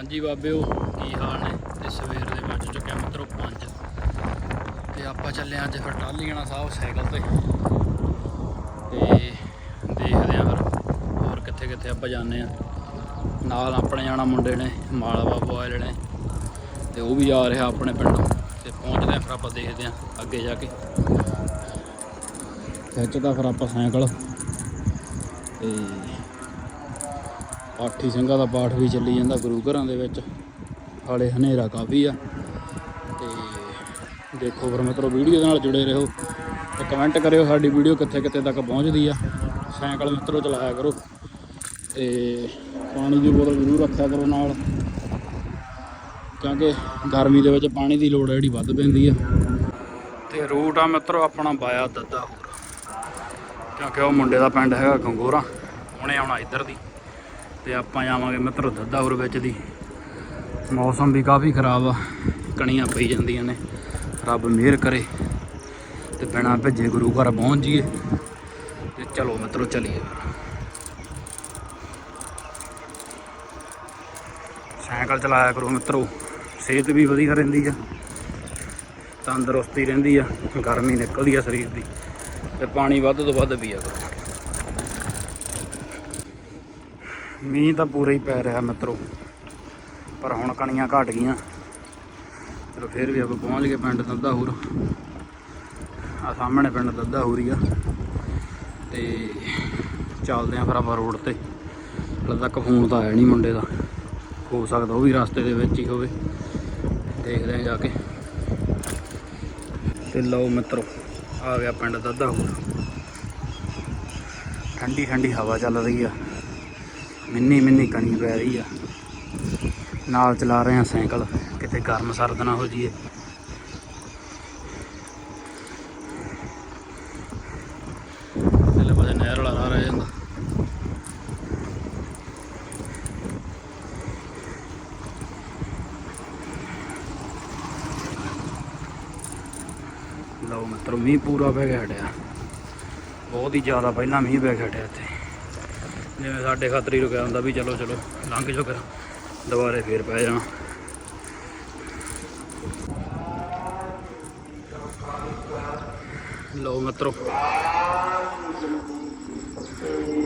ਹਾਂਜੀ ਬਾਬਿਓ, ਕੀ ਹਾਲ ਨੇ? ਤੇ ਸਵੇਰ ਦੇ ਵੱਜ ਚੁੱਕਿਆ ਆ ਮਿੱਤਰੋ 5 ਤੇ ਆਪਾਂ ਚੱਲੇ ਆਂ ਅੱਜ ਫਿਰ ਟਾਲੀਆਣਾ ਸਾਹਿਬ ਸਾਈਕਲ ਤੇ। ਤੇ ਦੇਖਦੇ ਆਂ ਫਿਰ ਹੋਰ ਕਿੱਥੇ ਕਿੱਥੇ ਆਪਾਂ ਜਾਂਦੇ ਆ ਨਾਲ ਆਪਣੇ ਜਾਣਾ ਮੁੰਡੇ ਨੇ, ਮਾਲਵਾ ਬੋਇਲ ਨੇ। ਤੇ ਉਹ ਵੀ ਆ ਰਿਹਾ ਆਪਣੇ ਪਿੰਡੋਂ। ਤੇ ਪਹੁੰਚਦੇ ਆਂ ਫਿਰ ਆਪਾਂ ਦੇਖਦੇ ਆਂ ਅੱਗੇ ਜਾ ਕੇ। ਖਿੱਚਦਾ ਫਿਰ ਆਪਾਂ ਸਾਈਕਲ। ਤੇ ਪਾਠੀ ਸਿੰਘਾਂ ਦਾ ਪਾਠ ਵੀ ਚੱਲੀ ਜਾਂਦਾ ਗੁਰੂ ਘਰਾਂ ਦੇ ਵਿੱਚ। ਹਾਲੇ ਹਨੇਰਾ ਕਾਫੀ ਆ। ਤੇ ਦੇਖੋ ਫਿਰ ਮਿੱਤਰੋ, ਵੀਡੀਓ ਦੇ ਨਾਲ ਜੁੜੇ ਰਹੋ। ਤੇ ਕਮੈਂਟ ਕਰਿਓ ਸਾਡੀ ਵੀਡੀਓ ਕਿੱਥੇ ਕਿੱਥੇ ਤੱਕ ਪਹੁੰਚਦੀ ਆ। ਸਾਈਕਲ ਮਿੱਤਰੋ ਚਲਾਇਆ ਕਰੋ। ਤੇ ਪਾਣੀ ਦੀ ਬੋਤਲ ਜ਼ਰੂਰ ਰੱਖਿਆ ਕਰੋ ਨਾਲ। ਕਿਉਂਕਿ ਗਰਮੀ ਦੇ ਵਿੱਚ ਪਾਣੀ ਦੀ ਲੋੜ ਜਿਹੜੀ ਵੱਧ ਪੈਂਦੀ ਆ। ਤੇ ਰੂਟ ਆ ਮਿੱਤਰੋ, ਆਪਣਾ ਬਾਇਆ ਦੱਦਾ ਹੋਰ। ਕਿਉਂਕਿ ਉਹ ਮੁੰਡੇ ਦਾ ਪਿੰਡ ਹੈਗਾ ਗੰਗੋਰਾ। ਉਹਨੇ ਆਉਣਾ ਇੱਧਰ ਦੀ। ਤੇ ਆਪਾਂ ਜਾਵਾਂਗੇ ਮਿੱਤਰੋ ਦੱਦਾਪੁਰ ਵਿੱਚ ਦੀ। ਮੌਸਮ ਵੀ ਕਾਫੀ ਖਰਾਬ ਆ, ਕਣੀਆਂ ਪਈ ਜਾਂਦੀਆਂ ਨੇ, ਰੱਬ ਮਿਹਰ ਕਰੇ। ਤੇ ਬਿਨਾਂ ਭੇਜੇ ਗੁਰੂ ਘਰ ਪਹੁੰਚ ਜੀਏ ਤੇ ਚਲੋ ਮਿੱਤਰੋ ਚਲੀਏ। ਸਾਈਕਲ ਚਲਾਇਆ ਕਰੋ ਮਿੱਤਰੋ, ਸਿਹਤ ਵੀ ਵਧੀਆ ਰਹਿੰਦੀ ਆ। ਤੰਦਰੁਸਤੀ ਰਹਿੰਦੀ ਆ, ਗਰਮੀ ਨਿਕਲਦੀ ਆ ਸਰੀਰ ਦੀ। ਤੇ ਪਾਣੀ ਵੱਧ ਤੋਂ ਵੱਧ ਪੀਆ ਕਰੋ। ਮੀਂਹ ਤਾਂ ਪੂਰਾ ਹੀ ਪੈ ਰਿਹਾ ਮਿੱਤਰੋ, ਪਰ ਹੁਣ ਕਣੀਆਂ ਘਟ ਗਈਆਂ। ਚਲੋ ਫਿਰ ਵੀ ਆਪਾਂ ਪਹੁੰਚ ਗਏ ਪਿੰਡ ਦੱਦਾਹੂਰ ਆ ਸਾਹਮਣੇ ਪਿੰਡ ਦੱਦਾਹੂਰ ਹੀ ਆ। ਤੇ ਚੱਲਦੇ ਆਂ ਫਿਰ ਆਪਾਂ ਰੋਡ ਤੇ। ਹਲੇ ਤੱਕ ਫੋਨ ਤਾਂ ਆਇਆ ਨਹੀਂ ਮੁੰਡੇ ਦਾ। ਹੋ ਸਕਦਾ ਉਹ ਵੀ ਰਸਤੇ ਦੇ ਵਿੱਚ ਹੀ ਹੋਵੇ। ਦੇਖਦੇ ਆਂ ਜਾ ਕੇ। ਤੇ ਲਓ ਮਿੱਤਰੋ, ਆ ਗਿਆ ਪਿੰਡ ਦੱਦਾਹੂਰ ਠੰਡੀ ਠੰਡੀ ਹਵਾ ਚੱਲ ਰਹੀ ਆ। ਮਿੰਨੀ ਮਿੰਨੀ ਕਣੀ ਪੈ ਰਹੀ ਆ। ਨਾਲ ਚਲਾ ਰਹੇ ਆ ਸਾਈਕਲ। ਕਿਤੇ ਗਰਮ ਸਰਦ ਨਾ ਹੋ ਜੀਏ ਲਓ ਮਿੱਤਰੋ ਮੀਂਹ ਪੂਰਾ ਪੈ ਗਿਆ ਹਟਿਆ। ਬਹੁਤ ਹੀ ਜ਼ਿਆਦਾ ਪਹਿਲਾਂ ਮੀਂਹ ਪੈ ਗਿਆ ਹਟਿਆ ਇੱਥੇ। ਜਿਵੇਂ ਸਾਡੇ ਖਾਤਰ ਹੀ ਰੁਕਿਆ ਹੁੰਦਾ ਵੀ ਚਲੋ ਚਲੋ, ਲੰਘ ਜੋ ਕਰ ਦੁਬਾਰੇ ਫੇਰ ਪੈ ਜਾਣਾ। ਲਓ ਮਿੱਤਰੋ।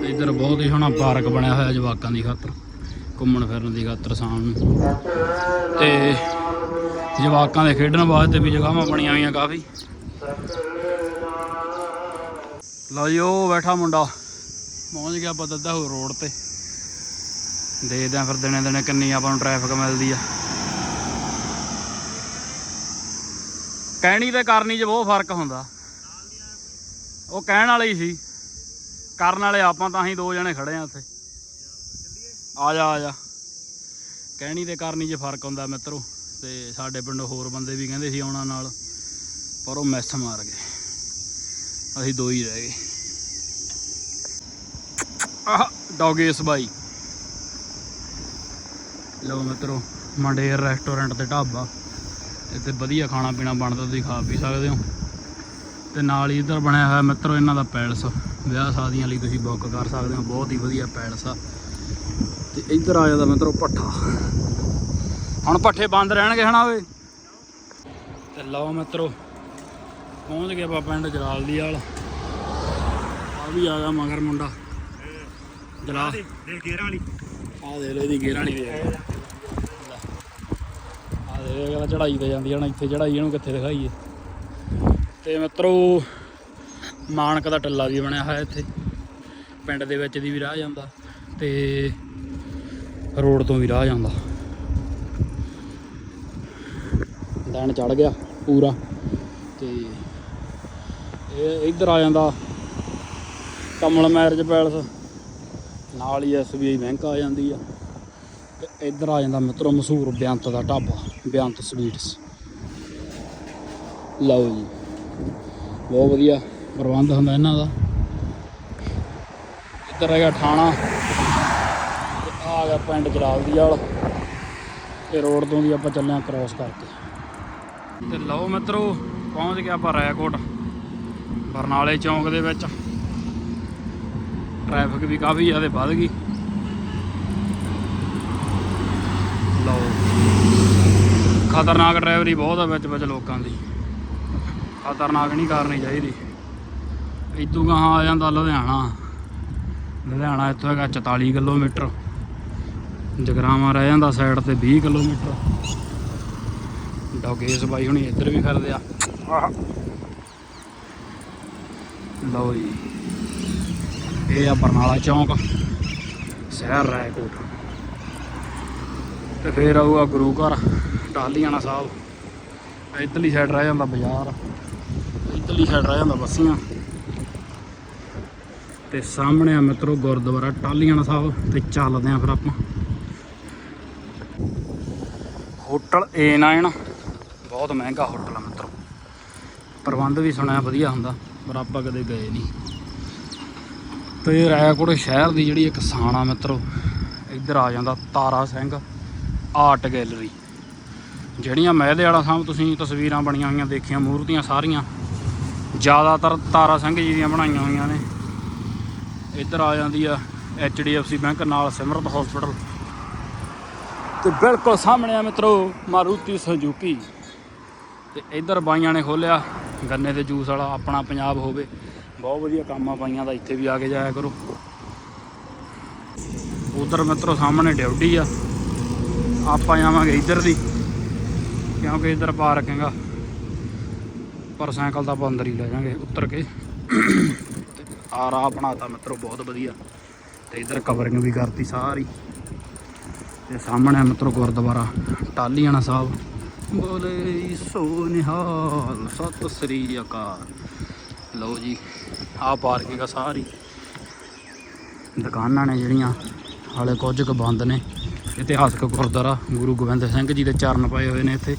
ਇੱਧਰ ਬਹੁਤ ਹੀ ਸੋਹਣਾ ਪਾਰਕ ਬਣਿਆ ਹੋਇਆ ਜਵਾਕਾਂ ਦੀ ਖਾਤਰ, ਘੁੰਮਣ ਫਿਰਨ ਦੀ ਖਾਤਰ ਸ਼ਾਮ ਨੂੰ। ਤੇ ਜਵਾਕਾਂ ਦੇ ਖੇਡਣ ਵਾਸਤੇ ਵੀ ਜਗ੍ਹਾਵਾਂ ਬਣੀਆਂ ਹੋਈਆਂ ਕਾਫੀ। ਲਓ ਜੀ, ਉਹ ਬੈਠਾ ਮੁੰਡਾ। ਪਹੁੰਚ ਗਿਆ ਆਪਾਂ ਦੱਦਾ ਹੋ ਰੋਡ ਤੇ। ਦੇਖਦੇ ਆਂ ਫਿਰ ਦਿਨੇ ਦਿਨੇ ਕਿੰਨੀ ਆਪਾਂ ਨੂੰ ਟ੍ਰੈਫਿਕ ਮਿਲਦੀ ਆ। ਕਹਿਣੀ ਤੇ ਕਰਨੀ 'ਚ ਬਹੁਤ ਫ਼ਰਕ ਹੁੰਦਾ। ਉਹ ਕਹਿਣ ਵਾਲੇ ਹੀ ਸੀ। ਕਰਨ ਵਾਲੇ ਆਪਾਂ ਤਾਂ ਹੀ ਦੋ ਜਣੇ ਖੜੇ ਆ ਉੱਥੇ ਆ ਜਾ ਆ ਜਾ। ਕਹਿਣੀ ਤੇ ਕਰਨੀ 'ਚ ਫ਼ਰਕ ਹੁੰਦਾ ਮਿੱਤਰੋ। ਤੇ ਸਾਡੇ ਪਿੰਡੋਂ ਹੋਰ ਬੰਦੇ ਵੀ ਕਹਿੰਦੇ ਸੀ ਆਉਣਾ ਨਾਲ, ਪਰ ਉਹ ਮੈਸ ਮਾਰ ਗਏ। ਅਸੀਂ ਦੋ ਹੀ ਰਹਿ ਗਏ। ਆਹ ਡੌਗੇਸ ਬਾਈ। ਲਓ ਮਿੱਤਰੋ ਮੰਡੇਰ ਰੈਸਟੋਰੈਂਟ ਤੇ ਢਾਬਾ। ਇੱਥੇ ਵਧੀਆ ਖਾਣਾ ਪੀਣਾ ਬਣਦਾ, ਤੁਸੀਂ ਖਾ ਪੀ ਸਕਦੇ ਹੋ। ਤੇ ਨਾਲ ਹੀ ਇੱਧਰ ਬਣਿਆ ਹੋਇਆ ਮਿੱਤਰੋ, ਇਹਨਾਂ ਦਾ ਪੈਲਸ। ਵਿਆਹ ਸ਼ਾਦੀਆਂ ਲਈ ਤੁਸੀਂ ਬੁੱਕ ਕਰ ਸਕਦੇ ਹੋ, ਬਹੁਤ ਹੀ ਵਧੀਆ ਪੈਲਸ ਆ। ਤੇ ਇੱਧਰ ਆ ਜਾਂਦਾ ਮਿੱਤਰੋ ਪੱਠਾ ਹੁਣ ਪੱਠੇ ਬੰਦ ਰਹਿਣਗੇ ਹਨਾ ਓਏ? ਤੇ ਲਓ ਮਿੱਤਰੋ, ਪਹੁੰਚ ਗਏ ਆਪਾਂ ਪਿੰਡ ਜਲਾਲ ਦੀ ਵਾਲ ਆ ਵੀ ਆ ਗਿਆ ਮਗਰ ਮੁੰਡਾ। ਜਲਾ। ਦੇ ਗੇਰਾਂ ਵਾਲੀ। ਆ ਦੇ ਲੈ ਇਹਦੀ ਗੇਰਾਂ ਵਾਲੀ ਦੇ ਆ ਦੇ ਇਹ ਕਹਿੰਦਾ ਚੜਾਈ ਤੇ ਜਾਂਦੀ ਹੁਣ ਇੱਥੇ ਚੜਾਈ ਇਹਨੂੰ ਕਿੱਥੇ ਦਿਖਾਈਏ? ਤੇ ਮਿੱਤਰੋ ਮਾਨਕ ਦਾ ਟੱਲਾ ਵੀ ਬਣਿਆ ਹੋਇਆ ਇੱਥੇ। ਪਿੰਡ ਦੇ ਵਿੱਚ ਦੀ ਵੀ ਰਾਹ ਜਾਂਦਾ ਤੇ ਰੋਡ ਤੋਂ ਵੀ ਰਾਹ ਜਾਂਦਾ। ਦਿਨ ਚੜ ਗਿਆ ਪੂਰਾ ਤੇ ਇਹ ਇੱਧਰ ਆ ਜਾਂਦਾ ਕਮਲ ਮੈਰਿਜ ਪੈਲਸ। ਨਾਲ ਹੀ ਐਸਬੀਆਈ ਬੈਂਕ ਆ ਜਾਂਦੀ ਆ। ਤੇ ਇੱਧਰ ਆ ਜਾਂਦਾ ਮਿੱਤਰੋ ਮਸ਼ਹੂਰ ਬੇਅੰਤ ਦਾ ਢਾਬਾ ਬੇਅੰਤ ਸਵੀਟਸ। ਲਓ ਜੀ, ਬਹੁਤ ਵਧੀਆ ਪ੍ਰਬੰਧ ਹੁੰਦਾ ਇਹਨਾਂ ਦਾ। ਇੱਧਰ ਹੈਗਾ ਥਾਣਾ ਆ ਗਿਆ ਪਿੰਡ ਜਲਾਲ ਦੀ ਵਾਲ। ਤੇ ਰੋਡ ਤੋਂ ਦੀ ਆਪਾਂ ਚੱਲੇ ਆ ਕ੍ਰਾਸ ਕਰਕੇ। ਤੇ ਲਓ ਮਿੱਤਰੋ, ਪਹੁੰਚ ਗਿਆ ਆਪਾਂ ਰਾਏਕੋਟ, ਬਰਨਾਲੇ ਚੌਂਕ ਦੇ ਵਿੱਚ। ਟ੍ਰੈਫਿਕ ਵੀ ਕਾਫੀ ਜ਼ਿਆਦਾ ਵੱਧ ਗਈ। ਲਓ ਖਤਰਨਾਕ ਡਰਾਈਵਰੀ ਬਹੁਤ ਆ ਵਿੱਚ ਵਿੱਚ ਲੋਕਾਂ ਦੀ। ਖਤਰਨਾਕ ਨਹੀਂ ਕਰਨੀ ਚਾਹੀਦੀ। ਇਦੋਂ ਗਾਹਾਂ ਆ ਜਾਂਦਾ ਲੁਧਿਆਣਾ। ਲੁਧਿਆਣਾ ਇੱਥੋਂ ਹੈਗਾ 44 ਕਿਲੋਮੀਟਰ। ਜਗਰਾਵਾਂ ਰਹਿ ਜਾਂਦਾ ਸਾਈਡ ਤੇ 20 ਕਿਲੋਮੀਟਰ। ਡੋਗੇਸ ਬਾਈ ਹੁਣੀ ਇੱਧਰ ਵੀ ਕਰਦੇ ਆ। ਲਓ ਜੀ। ਇਹ ਆ ਬਰਨਾਲਾ ਚੌਂਕ, ਸ਼ਹਿਰ ਰਾਏਕੋਟ। ਤੇ ਫੇਰ ਆਊਗਾ ਗੁਰੂ ਘਰ, ਟਾਹਲੀਆਣਾ ਸਾਹਿਬ। ਇੱਧਰਲੀ ਸਾਈਡ ਰਹਿ ਜਾਂਦਾ ਬਾਜ਼ਾਰ, ਇੱਧਰਲੀ ਸਾਈਡ ਰਹਿ ਜਾਂਦਾ ਬੱਸੀਆਂ। ਤੇ ਸਾਹਮਣੇ ਆ ਮਿੱਤਰੋ ਗੁਰਦੁਆਰਾ ਟਾਹਲੀਆਣਾ ਸਾਹਿਬ, ਤੇ ਚੱਲਦੇ ਆ ਫਿਰ ਆਪਾਂ। ਹੋਟਲ A9 ਬਹੁਤ ਮਹਿੰਗਾ ਹੋਟਲ ਆ ਮਿੱਤਰੋ। ਪ੍ਰਬੰਧ ਵੀ ਸੁਣਿਆ, ਵਧੀਆ ਹੁੰਦਾ, ਪਰ ਆਪਾਂ ਕਦੇ ਗਏ ਨਹੀਂ। ਤੇ ਰਾਏਕੋਟ ਸ਼ਹਿਰ ਦੀ ਜਿਹੜੀ ਇੱਕ ਸਾਣਾ ਮਿੱਤਰੋ, ਇੱਧਰ ਆ ਜਾਂਦਾ ਤਾਰਾ ਸਿੰਘ ਆਰਟ ਗੈਲਰੀ ਜਿਹੜੀਆਂ ਮਹਿਲੇ ਵਾਲਾ ਸਾਹਮ ਤੁਸੀਂ ਤਸਵੀਰਾਂ ਬਣੀਆਂ ਹੋਈਆਂ, ਦੇਖੀਆਂ, ਮੂਰਤੀਆਂ ਸਾਰੀਆਂ, ਜ਼ਿਆਦਾਤਰ ਤਾਰਾ ਸਿੰਘ ਜੀ ਦੀਆਂ ਬਣਾਈਆਂ ਹੋਈਆਂ ਨੇ। ਇੱਧਰ ਆ ਜਾਂਦੀ ਆ HDFC ਬੈਂਕ, ਨਾਲ ਸਿਮਰਤ ਹਸਪੀਟਲ ਤੇ ਬਿਲਕੁਲ ਸਾਹਮਣੇ ਆ ਮਿੱਤਰੋ, ਮਾਰੂਤੀ ਸੁਜ਼ੂਕੀ ਤੇ ਇੱਧਰ ਬਾਈਆਂ ਨੇ ਖੋਲਿਆ, ਗੰਨੇ ਦੇ ਜੂਸ ਵਾਲਾ, ਆਪਣਾ ਪੰਜਾਬ ਹੋਵੇ। ਬਹੁਤ ਵਧੀਆ ਕੰਮ ਆ ਬਾਈਆਂ ਦਾ, ਇੱਥੇ ਵੀ ਆ ਕੇ ਜਾਇਆ ਕਰੋ। ਉਧਰ ਮਿੱਤਰੋ ਸਾਹਮਣੇ ਡਿਊਟੀ ਆ। ਆਪਾਂ ਜਾਵਾਂਗੇ ਇੱਧਰ ਦੀ, ਕਿਉਂਕਿ ਇੱਧਰ ਪਾਰਕਿੰਗ ਆ ਪਰ ਸਾਈਕਲ ਤਾਂ ਬੰਦਰ ਹੀ ਲੈ ਜਾਾਂਗੇ, ਉੱਤਰ ਕੇ। ਤੇ ਆਰਾ ਬਣਾਤਾ ਮਿੱਤਰੋ, ਬਹੁਤ ਵਧੀਆ। ਤੇ ਇੱਧਰ ਕਵਰਿੰਗ ਵੀ ਕਰਤੀ ਸਾਰੀ। ਤੇ ਸਾਹਮਣੇ ਮਿੱਤਰੋ ਗੁਰਦੁਆਰਾ ਟਾਲੀਆਣਾ ਸਾਹਿਬ। ਬੋਲੇ ਸੋ ਨਿਹਾਲ ਸਤਿ ਸ੍ਰੀ ਅਕਾਲ। ਲਓ ਜੀ। ਆਹ ਪਾਰਕਿੰਗ ਆ ਸਾਰੀ। ਦੁਕਾਨਾਂ ਨੇ ਜਿਹੜੀਆਂ, ਹਾਲੇ ਕੁਝ ਕੁ ਬੰਦ ਨੇ। ਇਤਿਹਾਸਕ ਗੁਰਦੁਆਰਾ ਗੁਰੂ ਗੋਬਿੰਦ ਸਿੰਘ ਜੀ ਦੇ ਚਰਨ ਪਾਏ ਹੋਏ ਨੇ ਇੱਥੇ।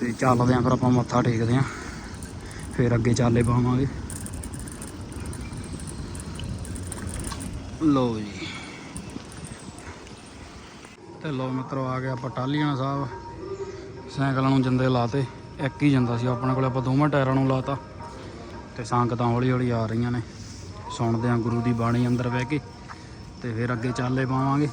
ਤੇ ਚੱਲਦੇ ਆਂ ਫਿਰ ਆਪਾਂ ਮੱਥਾ ਟੇਕਦੇ ਆਂ। ਫਿਰ ਅੱਗੇ ਚਾਲੇ ਪਾਵਾਂਗੇ। ਲਓ ਜੀ। ਤੇ ਲਓ ਮਿੱਤਰੋ, ਆ ਗਿਆ ਆਪਾਂ ਟਾਲੀਆਣਾ ਸਾਹਿਬ। ਸਾਈਕਲਾਂ ਨੂੰ ਜੰਦੇ ਲਾਤੇ। ਇੱਕ ਹੀ ਜਾਂਦਾ ਸੀ, ਆਪਣੇ ਕੋਲੇ ਆਪਾਂ ਦੋਵਾਂ ਟਾਇਰਾਂ ਨੂੰ ਲਾਤਾ। ਤੇ ਸੰਗਤਾਂ ਹੌਲੀ ਹੌਲੀ ਆ ਰਹੀਆਂ ਨੇ। ਸੁਣਦੇ ਆਂ ਗੁਰੂ ਦੀ ਬਾਣੀ ਅੰਦਰ ਬਹਿ ਕੇ ਤੇ ਫਿਰ ਅੱਗੇ ਚਾਲੇ ਪਾਵਾਂਗੇ।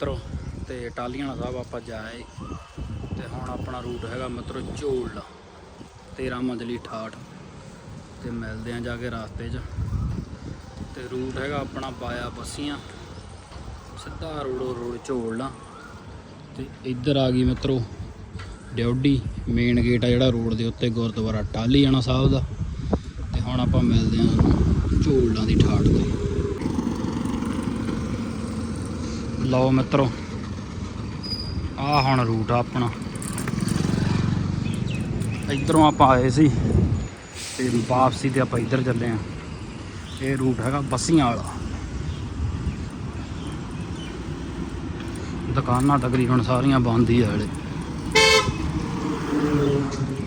ਮਿੱਤਰੋ, ਤੇ ਟਾਲੀਆਣਾ ਸਾਹਿਬ ਆਪਾਂ ਜਾਏ ਤੇ ਹੁਣ ਆਪਣਾ ਰੂਟ ਹੈਗਾ ਮਿੱਤਰੋ ਝੋਲ 13 ਮੰਜ਼ਲੀ ਠਾਠ। ਤੇ ਮਿਲਦੇ ਆਂ ਜਾ ਕੇ ਰਾਸਤੇ 'ਚ। ਤੇ ਰੂਟ ਹੈਗਾ ਆਪਣਾ ਪਾਇਆ ਬੱਸੀਆਂ, ਸਿੱਧਾ ਰੋਡੋ ਰੋਡ ਝੋਲਣਾ ਤੇ ਇੱਧਰ ਆ ਗਈ ਮਿੱਤਰੋ ਡਿਊਡੀ ਮੇਨ ਗੇਟ ਆ ਜਿਹੜਾ ਰੋਡ ਦੇ ਉੱਤੇ, ਗੁਰਦੁਆਰਾ ਟਾਲੀਆਣਾ ਸਾਹਿਬ ਦਾ। ਤੇ ਹੁਣ ਆਪਾਂ ਮਿਲਦੇ ਆਂ ਝੋਲਣਾ ਦੀ ਠਾਠ ਤੇ। ਲਓ ਮਿੱਤਰੋ ਆ ਹੁਣ ਰੂਟ ਆ ਆਪਣਾ। ਇਧਰੋਂ ਆਪਾਂ ਆਏ ਸੀ, ਤੇ ਵਾਪਸੀ ਤੇ ਆਪਾਂ ਇੱਧਰ ਚੱਲੇ ਆ। ਇਹ ਰੂਟ ਹੈਗਾ ਬੱਸੀਆਂ ਵਾਲਾ। ਦੁਕਾਨਾਂ ਤਕਰੀਬਨ ਸਾਰੀਆਂ ਬੰਦ ਹੀ ਆ ਹਲੇ।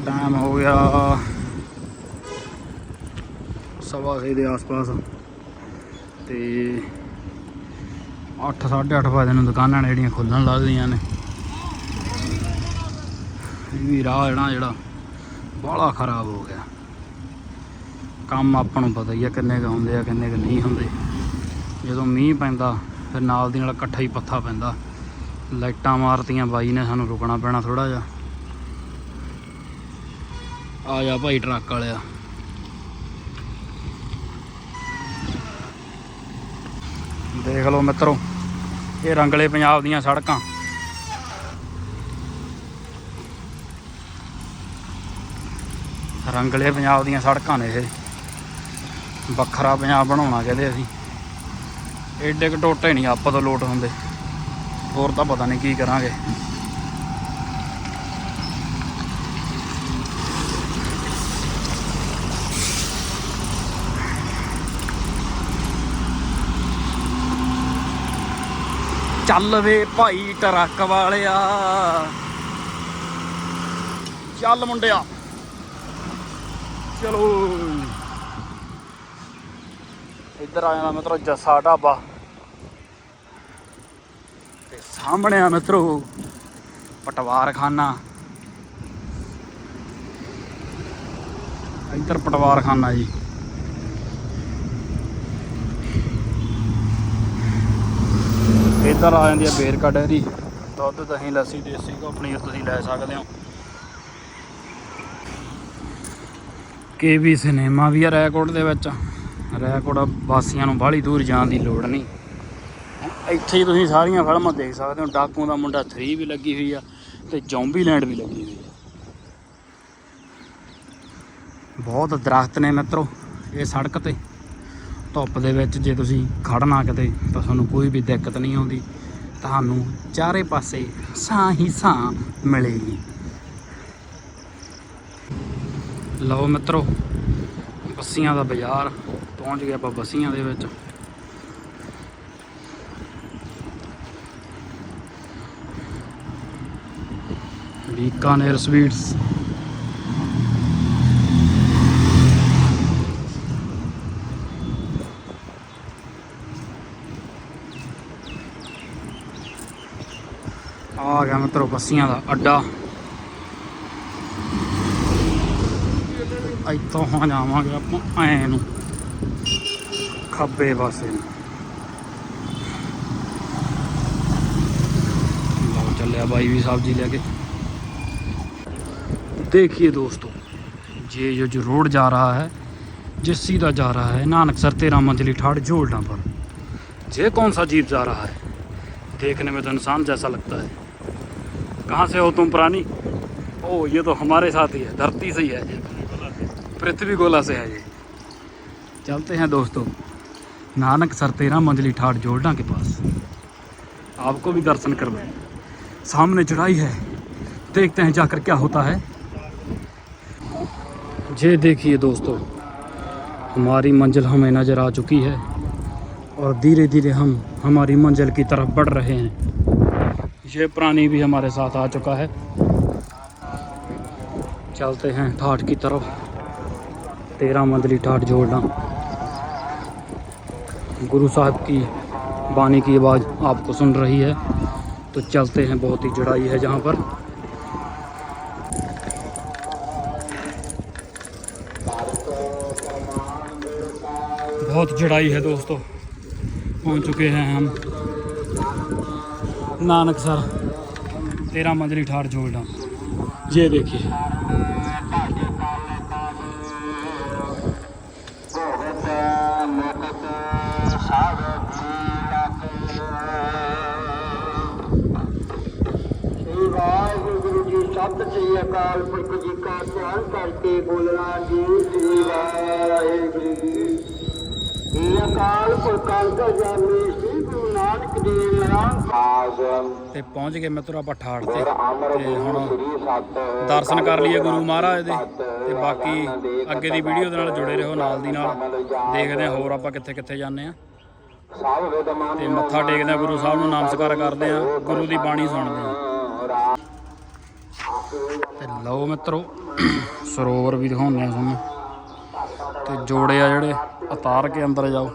ਟਾਈਮ ਹੋ ਗਿਆ ਸਵਾ ਛੇ ਦੇ ਆਸ-ਪਾਸ। ਤੇ 8 8:30 ਵਜੇ ਨੂੰ ਦੁਕਾਨਾਂ ਨੇ ਜਿਹੜੀਆਂ ਖੁੱਲਣ ਲੱਗਦੀਆਂ ਨੇ। ਇਹ ਵੀ ਰਾਹ ਜਿਹੜਾ ਜਿਹੜਾ ਬਾਹਲਾ ਖਰਾਬ ਹੋ ਗਿਆ। ਕੰਮ ਆਪਾਂ ਨੂੰ ਪਤਾ ਹੀ ਆ ਕਿੰਨੇ ਕੁ ਹੁੰਦੇ ਆ, ਕਿੰਨੇ ਕੁ ਨਹੀਂ ਹੁੰਦੇ। ਜਦੋਂ ਮੀਂਹ ਪੈਂਦਾ, ਫਿਰ ਨਾਲ ਦੀ ਨਾਲ ਇਕੱਠਾ ਹੀ ਪੱਥਾ ਪੈਂਦਾ। ਲਾਈਟਾਂ ਮਾਰਤੀਆਂ, ਬਾਈ ਨੇ ਸਾਨੂੰ ਰੁਕਣਾ ਪੈਣਾ ਥੋੜਾ ਜਿਹਾ। ਆ ਜਾ ਭਾਈ ਟਰੱਕ ਵਾਲਿਆ। ਦੇਖ ਲਓ ਮਿੱਤਰੋ ਇਹ ਰੰਗਲੇ ਪੰਜਾਬ ਦੀਆਂ ਸੜਕਾਂ। ਰੰਗਲੇ ਪੰਜਾਬ ਦੀਆਂ ਸੜਕਾਂ ਨੇ ਇਹ। ਵੱਖਰਾ ਪੰਜਾਬ ਬਣਾਉਣਾ ਕਹਿੰਦੇ ਅਸੀਂ। ਏਡੇ ਕੁ ਟੋਟੇ ਨਹੀਂ ਆਪਾਂ ਤੋਂ ਲੋਟ ਹੁੰਦੇ। ਹੋਰ ਤਾਂ ਪਤਾ ਨਹੀਂ ਕੀ ਕਰਾਂਗੇ। ਚੱਲ ਵੇ ਭਾਈ ਟਰੱਕ ਵਾਲਿਆ। ਚੱਲ ਮੁੰਡਿਆ। ਚਲੋ। ਇੱਧਰ ਆ ਜਾਂਦਾ ਮਿੱਤਰੋ ਜੱਸਾ ਢਾਬਾ। ਤੇ ਸਾਹਮਣੇ ਆ ਮਿੱਤਰੋ ਪਟਵਾਰਖਾਨਾ। ਇੱਧਰ ਪਟਵਾਰਖਾਨਾ ਜੀ। ਇੱਧਰ ਆ ਜਾਂਦੀ ਹੈ ਬੇਰਕਾ ਡੈਰੀ ਦੁੱਧ ਦਹੀਂ, ਲੱਸੀ, ਦੇਸੀ ਘਿਓ, ਪਨੀਰ ਤੁਸੀਂ ਲੈ ਸਕਦੇ ਹੋ। ਕੇਵੀ ਸਿਨੇਮਾ ਵੀ ਆ ਰੈਕੋਰਡ ਦੇ ਵਿੱਚ। ਰੈਕੋਰਡ ਵਾਸੀਆਂ ਨੂੰ ਬਾਹਲੀ ਦੂਰ ਜਾਣ ਦੀ ਲੋੜ ਨਹੀਂ। ਇੱਥੇ ਹੀ ਤੁਸੀਂ ਸਾਰੀਆਂ ਫਿਲਮਾਂ ਦੇਖ ਸਕਦੇ ਹੋ। ਡਾਕੂ ਦਾ ਮੁੰਡਾ 3 ਵੀ ਲੱਗੀ ਹੋਈ ਆ ਤੇ ਜੌਂਬੀ ਲੈਂਡ ਵੀ ਲੱਗੀ ਹੋਈ ਆ। ਬਹੁਤ ਦਰਖਤ ਨੇ ਮਿੱਤਰੋ, ਇਹ ਸੜਕ ਤੇ। ਧੁੱਪ ਦੇ ਵਿੱਚ ਜੇ ਤੁਸੀਂ ਖੜਨਾ ਕਿਤੇ, ਤਾਂ ਤੁਹਾਨੂੰ ਕੋਈ ਵੀ ਦਿੱਕਤ ਨਹੀਂ ਆਉਂਦੀ। ਤੁਹਾਨੂੰ ਚਾਰੇ ਪਾਸੇ ਸਾਂ ਹੀ ਸਾਂ ਮਿਲੇਗੀ। ਲਓ ਮਿੱਤਰੋ, ਬੱਸੀਆਂ ਦਾ ਬਾਜ਼ਾਰ, ਪਹੁੰਚ ਗਏ ਆਪਾਂ ਬੱਸੀਆਂ ਦੇ ਵਿੱਚ। ਬੀਕਾਨੇਰ ਸਵੀਟਸ। ਆ ਗਿਆ ਮਿੱਤਰੋ ਬੱਸੀਆਂ ਦਾ ਅੱਡਾ ਇੱਥੋਂ ਹੁਣ ਜਾਵਾਂਗੇ ਆਪਾਂ ਐ ਨੂੰ ਖੱਬੇ ਪਾਸੇ ਨੂੰ ਲਓ ਚੱਲਿਆ ਬਾਈ ਵੀ ਸਬਜ਼ੀ ਲੈ ਕੇ देखिए दोस्तों ये जो जो रोड जा रहा है ये सीधा जा रहा है नानकसर तेरह मंजिली ठाड़ जोड़ना पर ये कौन सा जीप जा रहा है देखने में तो इंसान जैसा लगता है कहाँ से हो तुम प्राणी? ओ, ये तो हमारे साथ ही है, धरती से ही है ये। पृथ्वी गोला से है ये। चलते हैं दोस्तों। नानक सर तेरह मंजिली ठाट जोड़ना के पास। आपको भी दर्शन करवाएँ सामने चढ़ाई है। देखते हैं जाकर क्या होता है। ये देखिए दोस्तों, हमारी मंजिल हमें नज़र आ चुकी है और धीरे धीरे हम हमारी मंजिल की तरफ़ बढ़ रहे हैं। ये प्राणी भी हमारे साथ आ चुका है। चलते हैं ठाठ की तरफ़। तेरह मंदली ठाठ जोड़ना। गुरु साहब की बानी की आवाज़ आपको सुन रही है। तो चलते हैं, बहुत ही चढ़ाई है जहाँ पर। बहुत चढ़ाई है दोस्तों। पहुँच चुके हैं हम। नानक सर तेरह मंजिली ठार जोड़ना ये देखिए ਸ੍ਰੀ ਵਾਹਿਗੁਰੂ ਜੀ ਸਤਿ ਸ੍ਰੀ ਅਕਾਲ ਪੁਰਖ ਜੀ ਕਾ ਧਿਆਨ ਕਰਕੇ ਬੋਲਣਾ ਜੀ ਸ੍ਰੀ ਵਾਹਿਗੁਰੂ ਜੀ ਇਹ ਅਕਾਲ ਪੁਰਖ ਅੰਤਰ ਜਾਮੀ ਤੇ ਪਹੁੰਚ ਗਏ ਮਿੱਤਰੋ ਆਪਾਂ ਠਾੜ ਤੇ। ਤੇ ਹੁਣ ਦਰਸ਼ਨ ਕਰ ਲਈਏ ਗੁਰੂ ਮਹਾਰਾਜ ਦੇ। ਤੇ ਬਾਕੀ ਅੱਗੇ ਦੀ ਵੀਡੀਓ ਦੇ ਨਾਲ ਜੁੜੇ ਰਹੋ ਨਾਲ ਦੀ ਨਾਲ। ਦੇਖਦੇ ਹਾਂ ਹੋਰ ਆਪਾਂ ਕਿੱਥੇ ਕਿੱਥੇ ਜਾਂਦੇ ਆ ਤੇ ਮੱਥਾ ਟੇਕਦੇ ਆ ਗੁਰੂ ਸਾਹਿਬ ਨੂੰ ਨਮਸਕਾਰ ਕਰਦੇ ਆ ਗੁਰੂ ਦੀ ਬਾਣੀ ਸੁਣਦੇ ਆ ਤੇ ਲਓ ਮਿੱਤਰੋ ਸਰੋਵਰ ਵੀ ਦਿਖਾਉਂਦੇ ਆ ਤੁਹਾਨੂੰ। ਤੇ ਜੋੜੇ ਆ ਜਿਹੜੇ ਉਤਾਰ ਕੇ ਅੰਦਰ ਜਾਓ।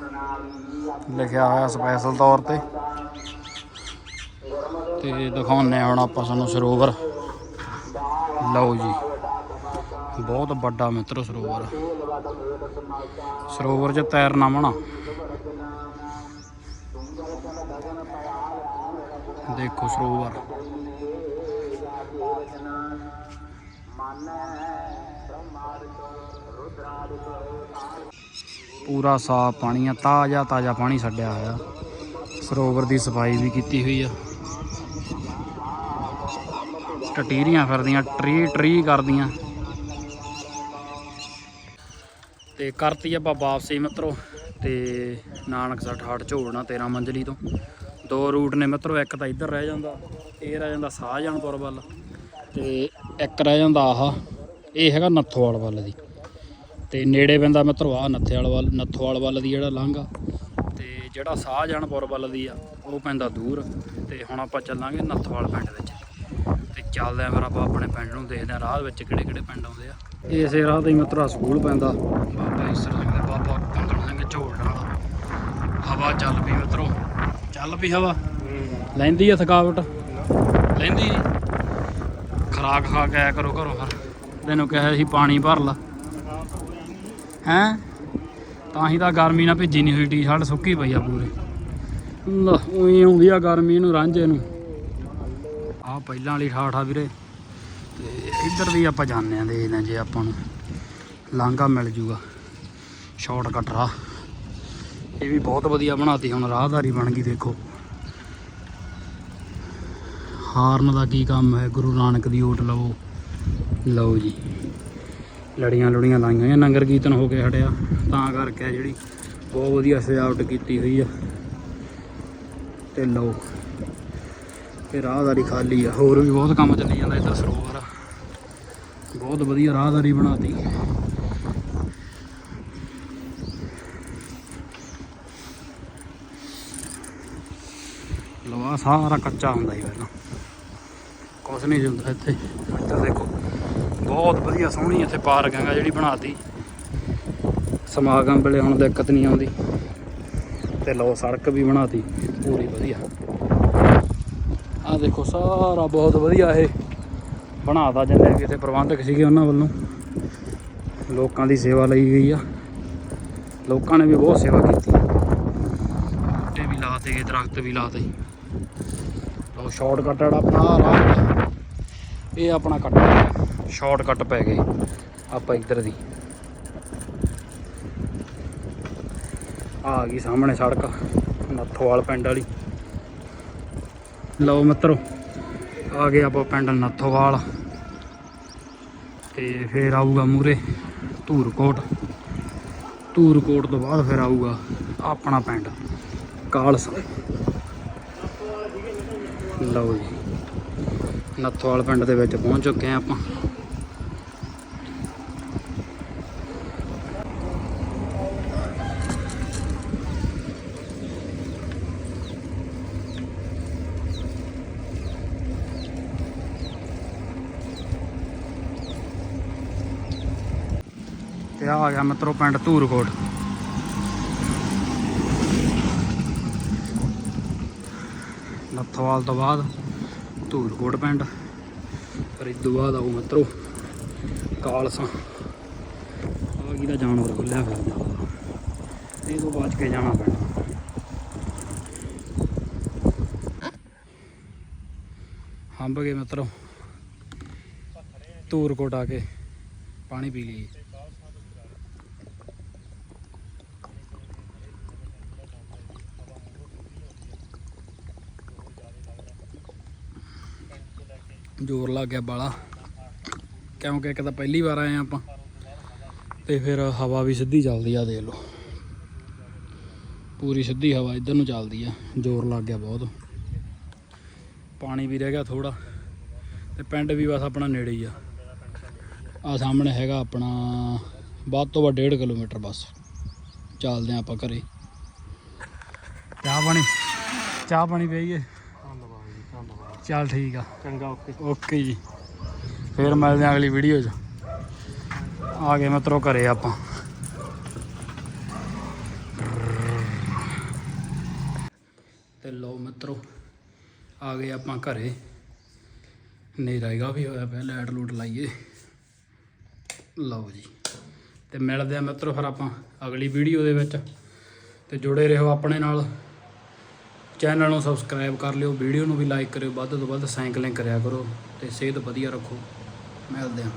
ਲਿਖਿਆ ਹੋਇਆ ਸਪੈਸ਼ਲ ਤੌਰ ਤੇ। ਤੇ ਦਿਖਾਉਂਦੇ ਆ ਹੁਣ ਆਪਾਂ ਤੁਹਾਨੂੰ ਸਰੋਵਰ। ਲਓ ਜੀ, ਬਹੁਤ ਵੱਡਾ ਮਿੱਤਰੋ ਸਰੋਵਰ। ਸਰੋਵਰ 'ਚ ਤੈਰਨਾ ਮਣਾ ਦੇਖੋ ਸਰੋਵਰ। ਪੂਰਾ ਸਾਫ਼ ਪਾਣੀ ਆ, ਤਾਜ਼ਾ ਤਾਜ਼ਾ ਪਾਣੀ ਛੱਡਿਆ ਹੋਇਆ। ਸਰੋਵਰ ਦੀ ਸਫ਼ਾਈ ਵੀ ਕੀਤੀ ਹੋਈ ਆ। ਟਟੀਰੀਆਂ ਫਿਰਦੀਆਂ, ਟਰੀ ਟਰੀ ਕਰਦੀਆਂ। ਤੇ ਕਰਤੀ ਆਪਾਂ ਵਾਪਸੀ ਮਿੱਤਰੋ, ਤੇ ਨਾਨਕਸਰ ਠਾਠ ਝੋੜਨਾ 13 ਮੰਜ਼ਲੀ ਤੋਂ। ਦੋ ਰੂਟ ਨੇ ਮਿੱਤਰੋ, ਇੱਕ ਤਾਂ ਇੱਧਰ ਰਹਿ ਜਾਂਦਾ, ਇਹ ਰਹਿ ਜਾਂਦਾ ਸਾਹਜਾਨਪੁਰ ਵੱਲ, ਤੇ ਇੱਕ ਰਹਿ ਜਾਂਦਾ ਆਹ, ਇਹ ਹੈਗਾ ਨੱਥੋਵਾਲ ਵੱਲ ਦੀ। ਤੇ ਨੇੜੇ ਪੈਂਦਾ ਮਿੱਤਰੋ ਆ ਨੱਥੇਵਾਲ ਵੱਲ, ਨੱਥੋਵਾਲ ਵੱਲ ਦੀ ਜਿਹੜਾ ਲਾਂਘਾ ਤੇ ਜਿਹੜਾ ਸਾਹਜਾਨਪੁਰ ਵੱਲ ਦੀ ਆ, ਉਹ ਪੈਂਦਾ ਦੂਰ। ਤੇ ਹੁਣ ਆਪਾਂ ਚੱਲਾਂਗੇ ਨੱਥੋਵਾਲ ਪਿੰਡ ਵਿੱਚ। ਤੇ ਚੱਲਦੇ ਆ ਫਿਰ ਆਪਾਂ ਆਪਣੇ ਪਿੰਡ ਨੂੰ ਦੇਖਦੇ ਆ, ਰਾਹ ਵਿੱਚ ਕਿਹੜੇ ਕਿਹੜੇ ਪਿੰਡ ਆਉਂਦੇ ਆ। ਇਸੇ ਰਾਹ ਤੇ ਹੀ ਮਿੱਤਰਾ ਸਕੂਲ ਪੈਂਦਾ। ਬਾਬਾ ਈਸਰ ਸਿੰਘ ਦੇ ਬਾਬਾ ਕੰਗਣ ਸਿੰਘ ਝੋਲ ਨਾਲ ਹਵਾ ਚੱਲ ਪਈ ਮਿੱਤਰੋ। ਚੱਲ ਪਈ ਹਵਾ। ਲੈਂਦੀ ਆ ਥਕਾਵਟ। ਲੈਂਦੀ। ਨੀ? ਖਾ ਕੇ ਆਇਆ ਕਰੋ ਘਰੋਂ ਫਿਰ। ਤੈਨੂੰ ਕਿਹਾ ਸੀ ਪਾਣੀ ਭਰ ਲਾ। ਹੈਂ? ਤਾਂ ਹੀ ਤਾਂ ਗਰਮੀ ਨਾਲ ਭਿੱਜੀ ਨਹੀਂ ਹੋਈ ਟੀ-ਸ਼ਰਟ ਸੁੱਕੀ ਪਈ ਆ ਪੂਰੀ। ਲੈ ਉਹੀ ਆਉਂਦੀ ਆ ਗਰਮੀ ਨੂੰ, ਰਾਂਝੇ ਨੂੰ। ਆ ਪਹਿਲਾਂ ਵਾਲੀ ਠਾਠਾ ਵੀਰੇ। ਤੇ ਇੱਧਰ ਦੀ ਆਪਾਂ ਜਾਂਦੇ ਆਂ, ਦੇਖਦੇ ਜੇ ਆਪਾਂ ਨੂੰ ਲਾਂਘਾ ਮਿਲ ਜੂਗਾ। ਸ਼ਾਰਟਕਟ ਰਾਹ। ਇਹ ਵੀ ਬਹੁਤ ਵਧੀਆ ਬਣਾਤੀ, ਹੁਣ ਰਾਹਦਾਰੀ ਬਣ ਗਈ, ਦੇਖੋ। ਹਾਰਨ ਦਾ ਕੀ ਕੰਮ ਹੈ, ਗੁਰੂ ਨਾਨਕ ਦੀ ਓਟ ਲਵੋ। ਲਓ ਜੀ। ਲੜੀਆਂ ਲੁੜੀਆਂ ਲਾਈਆਂ ਹੋਈਆਂ, ਨਗਰ ਕੀਰਤਨ ਹੋ ਕੇ ਹਟਿਆ। ਤਾਂ ਕਰਕੇ ਆ ਜਿਹੜੀ ਬਹੁਤ ਵਧੀਆ ਸਜਾਵਟ ਕੀਤੀ ਹੋਈ ਆ। ਤੇ ਲਓ ਤੇ ਰਾਹਦਾਰੀ ਖਾਲੀ ਆ। ਹੋਰ ਵੀ ਬਹੁਤ ਕੰਮ ਚੱਲੀ ਜਾਂਦਾ ਇੱਧਰ ਸਰੋਵਰ ਆ। ਬਹੁਤ ਵਧੀਆ ਰਾਹਦਾਰੀ ਬਣਾਤੀ। ਲਵਾ ਸਾਰਾ ਕੱਚਾ ਹੁੰਦਾ ਹੀ ਪਹਿਲਾਂ। ਕੁਛ ਨਹੀਂ ਹੁੰਦਾ ਇੱਥੇ। ਇੱਧਰ ਦੇਖੋ। ਬਹੁਤ ਵਧੀਆ ਸੋਹਣੀ ਇੱਥੇ ਪਾਰਕ ਹੈਗਾ ਜਿਹੜੀ ਬਣਾਤੀ। ਸਮਾਗਮ ਵੇਲੇ ਹੁਣ ਦਿੱਕਤ ਨਹੀਂ ਆਉਂਦੀ। ਤੇ ਲੋ ਸੜਕ ਵੀ ਬਣਾਤੀ, ਪੂਰੀ ਵਧੀਆ। ਆ ਦੇਖੋ ਸਾਰਾ ਬਹੁਤ ਵਧੀਆ ਇਹ। ਬਣਾਤਾ ਜਿੰਨੇ ਵੀ ਇੱਥੇ ਪ੍ਰਬੰਧਕ ਸੀਗੇ ਉਹਨਾਂ ਵੱਲੋਂ। ਲੋਕਾਂ ਦੀ ਸੇਵਾ ਲਈ ਗਈ ਆ। ਲੋਕਾਂ ਨੇ ਵੀ ਬਹੁਤ ਸੇਵਾ ਕੀਤੀ। ਬੂਟੇ ਵੀ ਲਾਤੇ ਗਏ ਦਰਖਤ ਵੀ ਲਾਤੇ। ਲੋ ਸ਼ਾਰਟਕਟ ਜਿਹੜਾ ਆਪਣਾ ਆਹ ਰਾਹ ਇਹ ਆਪਣਾ ਕੱਟਾ। ਸ਼ਾਰਟਕਟ ਪੈ ਗਏ ਆਪਾਂ ਇੱਧਰ ਦੀ। ਆ ਗਈ ਸਾਹਮਣੇ ਸੜਕ, ਨੱਥੋਵਾਲ ਪਿੰਡ ਵਾਲੀ। ਲਓ ਮਿੱਤਰੋ, ਆ ਗਏ ਆਪਾਂ ਪਿੰਡ ਨੱਥੋਵਾਲ। ਤੇ ਫੇਰ ਆਊਗਾ ਮੂਰੇ ਧੂਰਕੋਟ। ਧੂਰਕੋਟ ਤੋਂ ਬਾਅਦ ਫਿਰ ਆਊਗਾ ਆਪਣਾ ਪਿੰਡ, ਕਾਲਸ। ਲਓ ਜੀ, ਨੱਥੋਵਾਲ ਪਿੰਡ ਦੇ ਵਿੱਚ ਪਹੁੰਚ ਚੁੱਕੇ ਆ ਆਪਾਂ। ਤੇ ਆ ਗਿਆ ਮਿੱਤਰੋ ਪਿੰਡ ਧੂਰਕੋਟ। ਨੱਥਵਾਲ ਤੋਂ ਬਾਅਦ ਧੂਰਕੋਟ ਪਿੰਡ। ਫਿਰ ਇਸ ਤੋਂ ਬਾਅਦ ਆਉ ਮਿੱਤਰੋ ਕਾਲਸਾ। ਆ ਕੀ ਦਾ ਜਾਨਵਰ ਖੁੱਲਿਆ ਫਿਰਦਾ ਇਹ ਤੋਂ ਬਾਅਦ ਕੇ ਜਾਣਾ ਪੈਣਾ ਹੰਬ ਗਏ ਮਿੱਤਰੋ। ਧੂਰਕੋਟ ਆ ਕੇ ਪਾਣੀ ਪੀ ਲਈ ਜ਼ੋਰ ਲੱਗ ਗਿਆ ਬਾਲਾ। ਕਿਉਂਕਿ ਇੱਕ ਤਾਂ ਪਹਿਲੀ ਵਾਰ ਆਏ ਹਾਂ ਆਪਾਂ। ਤੇ ਫਿਰ ਹਵਾ ਵੀ ਸਿੱਧੀ ਚੱਲਦੀ ਆ, ਦੇਖ ਲਓ। ਪੂਰੀ ਸਿੱਧੀ ਹਵਾ ਇੱਧਰ ਨੂੰ ਚੱਲਦੀ ਆ, ਜ਼ੋਰ ਲੱਗ ਗਿਆ ਬਹੁਤ। ਪਾਣੀ ਵੀ ਰਹਿ ਗਿਆ ਥੋੜਾ ਤੇ ਪਿੰਡ ਵੀ ਬਸ ਆਪਣਾ ਨੇੜੇ ਹੀ ਆ। ਆ ਸਾਹਮਣੇ ਹੈਗਾ ਆਪਣਾ, ਵੱਧ ਤੋਂ ਵੱਧ 1.5 ਕਿਲੋਮੀਟਰ ਬਸ। ਚੱਲਦੇ ਆ ਆਪਾਂ ਘਰੇ। ਚਾਹ ਪਾਣੀ ਚਾਹ ਪਾਣੀ ਪਈਏ। ਚੱਲ ਠੀਕ ਆ। ਚੰਗਾ ਓਕੇ। ਓਕੇ ਜੀ। ਫੇਰ ਮਿਲਦੇ ਹਾਂ ਅਗਲੀ ਵੀਡੀਓ 'ਚ। ਆ ਗਏ ਮਿੱਤਰੋ ਘਰੇ ਆਪਾਂ। ਤੇ ਲਓ ਮਿੱਤਰੋ ਆ ਗਏ ਆਪਾਂ ਘਰੇ। ਹਨੇਰਾ ਹੈਗਾ ਵੀ ਹੋਇਆ ਪਿਆ ਲਾਈਟ ਲੂਟ ਲਾਈਏ। ਲਓ ਜੀ। ਤੇ ਮਿਲਦੇ ਆ ਮਿੱਤਰੋ ਫਿਰ ਆਪਾਂ ਅਗਲੀ ਵੀਡੀਓ ਦੇ ਵਿੱਚ। ਤੇ ਜੁੜੇ ਰਹੋ ਆਪਣੇ ਨਾਲ। ਚੈਨਲ ਨੂੰ ਸਬਸਕ੍ਰਾਈਬ ਕਰ ਲਿਓ, ਵੀਡੀਓ ਨੂੰ ਵੀ ਲਾਈਕ ਕਰਿਓ, ਵੱਧ ਤੋਂ ਵੱਧ ਸਾਈਕਲਿੰਗ ਕਰਿਆ ਕਰੋ ਤੇ ਸਿਹਤ ਵਧੀਆ ਰੱਖੋ। ਮਿਲਦੇ ਹਾਂ।